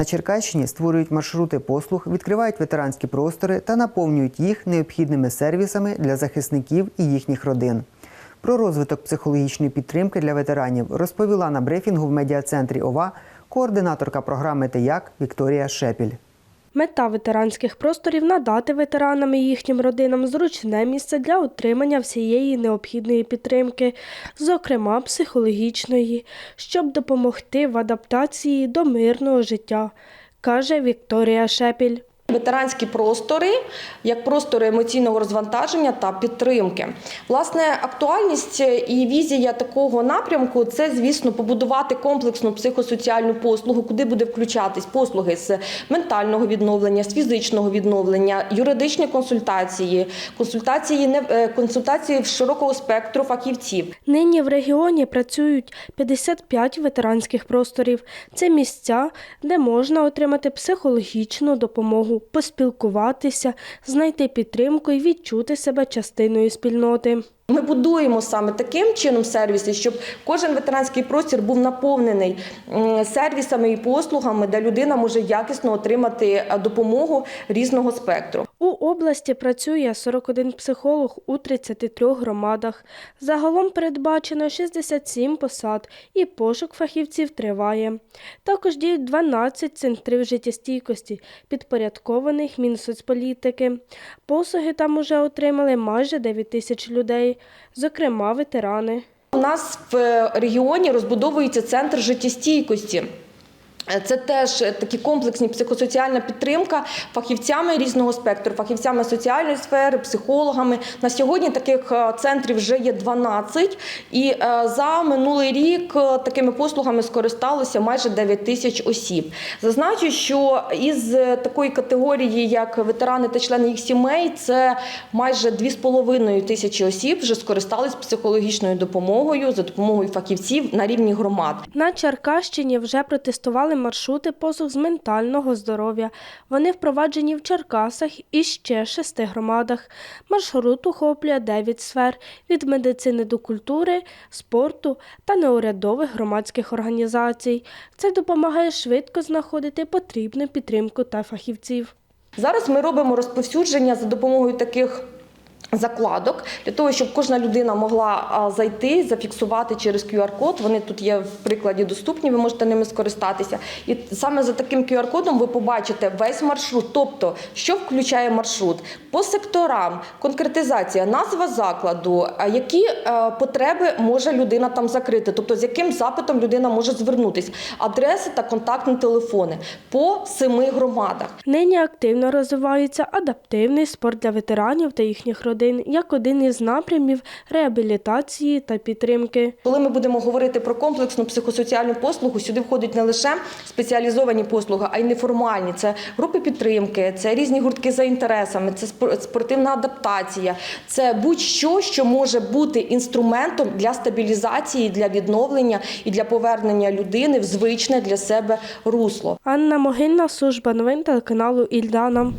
На Черкащині створюють маршрути послуг, відкривають ветеранські простори та наповнюють їх необхідними сервісами для захисників і їхніх родин. Про розвиток психологічної підтримки для ветеранів розповіла на брифінгу в медіа-центрі ОВА координаторка програми «Теяк» Вікторія Шепіль. Мета ветеранських просторів надати ветеранам і їхнім родинам зручне місце для отримання всієї необхідної підтримки, зокрема психологічної, щоб допомогти в адаптації до мирного життя, каже Вікторія Шепіль. Ветеранські простори як простори емоційного розвантаження та підтримки. Власне, актуальність і візія такого напрямку це, звісно, побудувати комплексну психосоціальну послугу, куди буде включатись послуги з ментального відновлення, з фізичного відновлення, юридичні консультації, консультації не е, консультації широкого спектру фахівців. Нині в регіоні працюють 55 ветеранських просторів. Це місця, де можна отримати психологічну допомогу, поспілкуватися, знайти підтримку і відчути себе частиною спільноти. Ми будуємо саме таким чином сервіси, щоб кожен ветеранський простір був наповнений сервісами і послугами, де людина може якісно отримати е, допомогу різного спектру. Області працює 41 психолог у 33 громадах. Загалом передбачено 67 посад і пошук фахівців триває. Також діють 12 центрів життєстійкості, підпорядкованих Мінсоцполітики. Послуги там уже отримали майже 9 тисяч людей, зокрема ветерани. У нас в регіоні розбудовується центр життєстійкості. Це теж такі комплексні психосоціальна підтримка фахівцями різного спектру, фахівцями соціальної сфери, психологами. На сьогодні таких е, центрів вже є 12, і е, за минулий рік е, такими послугами скористалося майже 9 тисяч осіб. Зазначу, що із такої категорії, як ветерани та члени їх сімей, це майже 2,5 тисячі осіб вже скористались психологічною допомогою за допомогою фахівців на рівні громад. На Черкащині вже протестували маршрути послуг з ментального здоров'я. Вони впроваджені в Черкасах і ще шести громадах. Маршрут охоплює дев'ять сфер від медицини до культури, спорту та неурядових громадських організацій. Це допомагає швидко знаходити потрібну підтримку та фахівців. Зараз ми робимо розповсюдження за допомогою таких. Закладок для того, щоб кожна людина могла зайти, зафіксувати через QR-код. Вони тут є в прикладі доступні, ви можете ними скористатися. І саме за таким QR-кодом ви побачите весь маршрут, тобто що включає маршрут по секторам, конкретизація, назва закладу, які е, потреби може людина там закрити, тобто з яким запитом людина може звернутися, адреси та контактні телефони по семи громадах. Нині активно розвивається адаптивний спорт для ветеранів та їхніх родин як один із напрямів реабілітації та підтримки. Коли ми будемо говорити про комплексну психосоціальну послугу, сюди входять не лише спеціалізовані послуги, а й неформальні. Це групи підтримки, це різні гуртки за інтересами, це спор- спортивна адаптація, це будь-що, що може бути інструментом для стабілізації, для відновлення і для повернення людини в звичне для себе русло. Анна Могильна, служба новин телеканалу Ільдана.